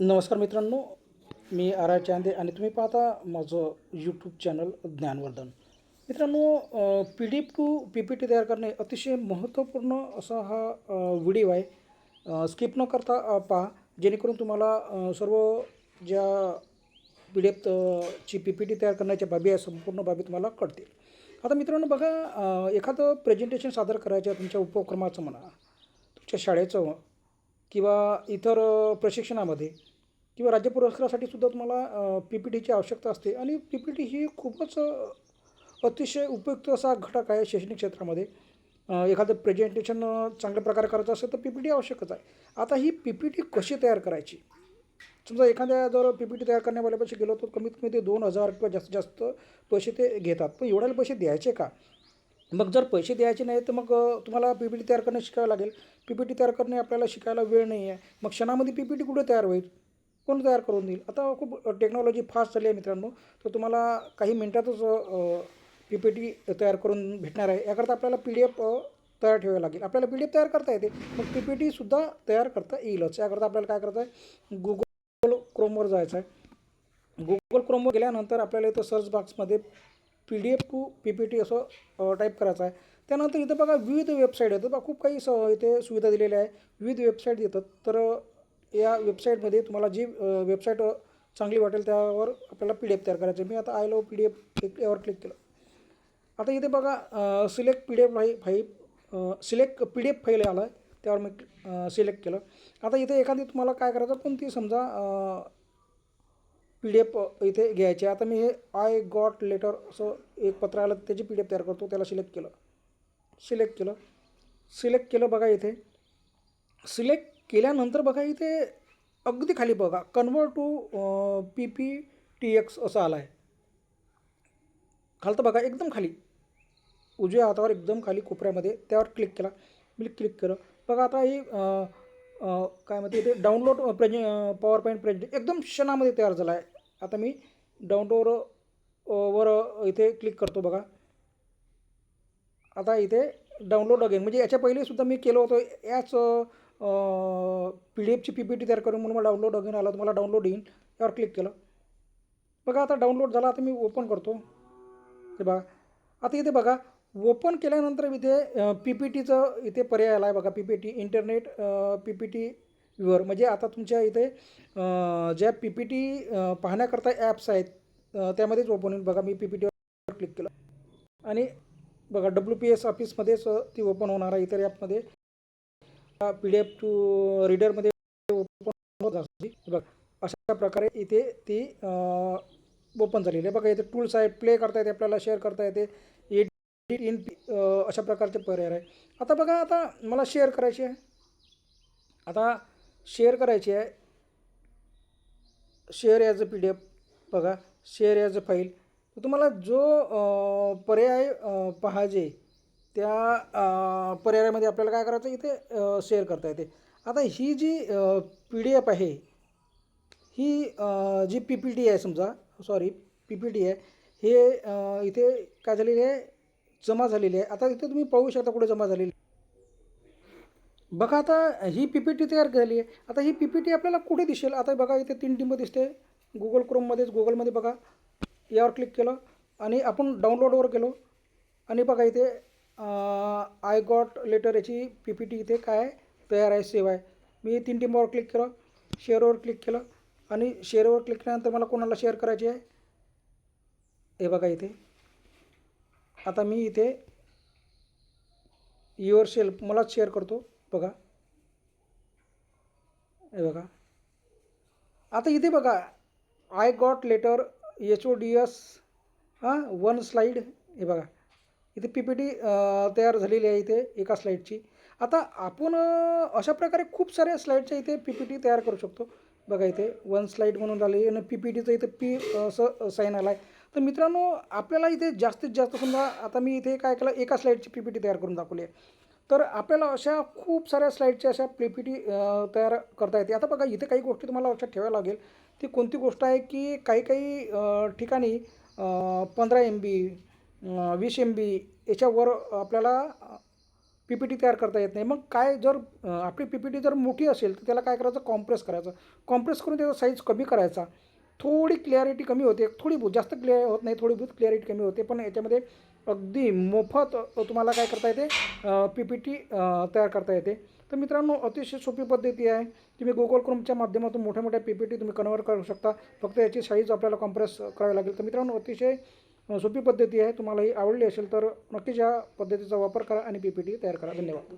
नमस्कार मित्रांनो मी R I Chande आणि तुम्ही पाहता माझं यूट्यूब चॅनल ज्ञानवर्धन. मित्रांनो P D F to P P T तयार करणे अतिशय महत्त्वपूर्ण असा हा व्हिडिओ आहे. स्किप न करता पहा. जेणेकरून तुम्हाला सर्व ज्या पी डी एफ ची पी पी टी तयार करण्याच्या बाबी आहे संपूर्ण बाबी तुम्हाला कळतील. आता मित्रांनो बघा एखादं प्रेझेंटेशन सादर करायचं तुमच्या उपक्रमाचं म्हणा तुमच्या शाळेचं किंवा इतर प्रशिक्षणामध्ये किंवा राज्य पुरस्कारासाठी सुद्धा तुम्हाला पी पी टीची आवश्यकता असते. आणि पी पी टी ही खूपच अतिशय उपयुक्त असा घटक आहे शैक्षणिक क्षेत्रामध्ये. एखादं प्रेझेंटेशन चांगल्या प्रकारे करायचं असेल तर पी पी टी आवश्यकच आहे. आता ही पी पी टी कशी तयार करायची? समजा एखाद्या जर पी पी टी तयार करण्यावाल्यापाशी गेलो तर कमीत कमी ते दोन हजार किंवा जास्तीत जास्त पैसे ते घेतात. पण एवढ्याला पैसे द्यायचे का? मग जर पैसे द्यायचे नाही तर मग तुम्हाला पी पी टी तयार करणं शिकावं लागेल. पी पी टी तयार करणे आपल्याला शिकायला वेळ नाही आहे मग क्षणामध्ये पी पी टी कुठे तयार होईल? कोण तयार करून देईल? आता खूप टेक्नॉलॉजी फास्ट झाली आहे मित्रांनो. तर तुम्हाला काही मिनटातच पी पी टी तयार करून भेटणार आहे. याकरता आपल्याला पी डी एफ तयार ठेवावं लागेल. आपल्याला पी डी एफ तयार करता येते. मग पी पी टीसुद्धा तयार करता येईलच. याकरता आपल्याला काय करता आहे गुगल क्रोमवर जायचं आहे. गुगल क्रोमवर गेल्यानंतर आपल्याला इथं सर्च बॉक्समध्ये P D F to P P T असं टाईप करायचं आहे. त्यानंतर इथं बघा विविध वेबसाईट येतात. बघा खूप काही स इथे सुविधा दिलेल्या आहे. विविध वेबसाईट येतात. तर या वेबसाईटमध्ये तुम्हाला जी वेबसाईट चांगली वाटेल त्यावर आपल्याला पी डी एफ तयार करायचं आहे. मी आता I love P D F यावर क्लिक केलं. आता इथे बघा सिलेक्ट पी डी एफ फाई file select P D F file आलं आहे त्यावर मी सिलेक्ट केलं. आता इथे एखादी तुम्हाला काय करायचं कोणती समजा पी डी एफ इथे घ्यायची आता मी हे आय गॉट लेटर असं एक पत्र आलं त्याची पी डी एफ तयार करतो त्याला सिलेक्ट केलं. सिलेक्ट केलं. सिलेक्ट केलं बघा इथे. सिलेक्ट केल्यानंतर बघा इथे अगदी खाली बघा convert to P P T X असं आलं आहे खालतं बघा एकदम खाली. उजव्या हातावर एकदम खाली कोपऱ्यामध्ये त्यावर क्लिक केला. मी क्लिक केलं. बघा आता हे काय म्हणते ते डाउनलोड प्रेज पॉवर पॉईंट प्रेज एकदम क्षणामध्ये तयार झाला आहे आता मी डाउनलोड वर इथे क्लिक करतो बघा. आता इथे डाउनलोड अगेन म्हणजे याच्या पहिले सुद्धा मी केलं होतं. याच पी डी एफची पी पी टी तयार करून म्हणून मला डाउनलोड वगैरे आला तुम्हाला डाउनलोड येईल. यावर क्लिक केलं. बघा आता डाउनलोड झाला आता मी ओपन करतो. हे बघा. आता इथे बघा ओपन केल्यानंतर इथे पी पी टीचं इथे पर्याय आला आहे बघा P P T internet P P T viewer म्हणजे आता तुमच्या इथे ज्या पी पी टी पाहण्याकरता ॲप्स आहेत त्यामध्येच ओपन होईल. बघा मी पी पी टीवर क्लिक केलं. आणि बघा डब्ल्यू पी एस ऑफिसमध्येच ती ओपन होणार आहे इतर ॲपमध्ये पी डी एफ टू रीडरमध्ये ओपन होत. असते बघा अशा प्रकारे इथे ती ओपन झालेली आहे. बघा इथे टूल्स आहे प्ले करता येते आपल्याला शेअर करता येते एडिट इन अशा प्रकारचे पर्याय आहे आता बघा आता मला शेअर करायची आहे. आता शेअर करायची आहे. Share as a P D F बघा शेअर ॲज अ फाईल. तुम्हाला जो पर्याय पाहिजे त्या पर्यायामध्ये आपल्याला काय करायचं इथे शेअर करता येते. आता ही जी पी डी एफ आहे ही जी पी पी टी आहे समजा सॉरी पी पी टी आहे हे इथे काय झालेली आहे जमा झालेली आहे. आता इथे तुम्ही पाहू शकता कुठे जमा झालेली बघा आता ही पी पी टी तयार झाली आहे. आता ही पी पी टी आपल्याला कुठे दिसेल? आता बघा इथे तीन टिंब दिसते. गुगल क्रोममध्येच गुगलमध्ये बघा. यावर क्लिक केलं आणि आपण डाउनलोडवर गेलो. आणि बघा इथे आय गॉट लेटर याची पी पी टी इथे काय तयार आहे सेव आहे. मी तीन टिंबावर क्लिक केलं शेअरवर क्लिक केलं आणि शेअरवर क्लिक केल्यानंतर मला कोणाला शेअर करायची आहे? हे बघा इथे. आता मी इथे युअर सेल्फ मलाच शेअर करतो बघा. हे बघा. आता इथे बघा I got letter H O D S हां वन स्लाईड हे बघा. इथे पी पी टी तयार झालेली आहे इथे एका स्लाईडची आता आपण अशा प्रकारे खूप साऱ्या स्लाईडच्या इथे पी पी टी तयार करू शकतो. बघा इथे वन स्लाईड म्हणून झाली आणि पी पी टीचं इथे पी असं साईन आला आहे तर मित्रांनो आपल्याला इथे जास्तीत जास्त समजा आता मी इथे काय केलं एका स्लाईडची पी पी टी तयार करून दाखवली आहे. तर आपल्याला अशा खूप साऱ्या स्लाईडच्या अशा पी पी टी तयार करता येते. आता बघा इथे काही गोष्टी तुम्हाला लक्षात ठेवायला लागेल. ती कोणती गोष्ट आहे की काही काही ठिकाणी पंधरा एम बी वीस एम बी याच्यावर आपल्याला पी पी टी तयार करता येत नाही. मग काय जर आपली पी पी टी जर मोठी असेल तर त्याला काय करायचं? कॉम्प्रेस करायचं. कॉम्प्रेस करून त्याचा साईज कमी करायचा. थोडी क्लॅरिटी कमी होते. थोडी बहुत जास्त क्लिअर होत नाही थोडी बहुत क्लॅरिटी कमी होते. पण याच्यामध्ये अगदी मोफत तुम्हाला काय करता येते? पी पी टी तयार करता येते. तर मित्रांनो अतिशय सोपी पद्धती आहे. तुम्ही गुगल क्रोमच्या माध्यमातून मोठ्या मोठ्या पी पी टी तुम्ही कन्वर्ट करू शकता. फक्त याची साईज आपल्याला कॉम्प्रेस करावी लागेल. तर मित्रांनो अतिशय सोपी पद्धती आहे. तुम्हाला ही आवडली असेल तर नक्कीच या पद्धतीचा वापर करा आणि पी पी टी तयार करा. धन्यवाद.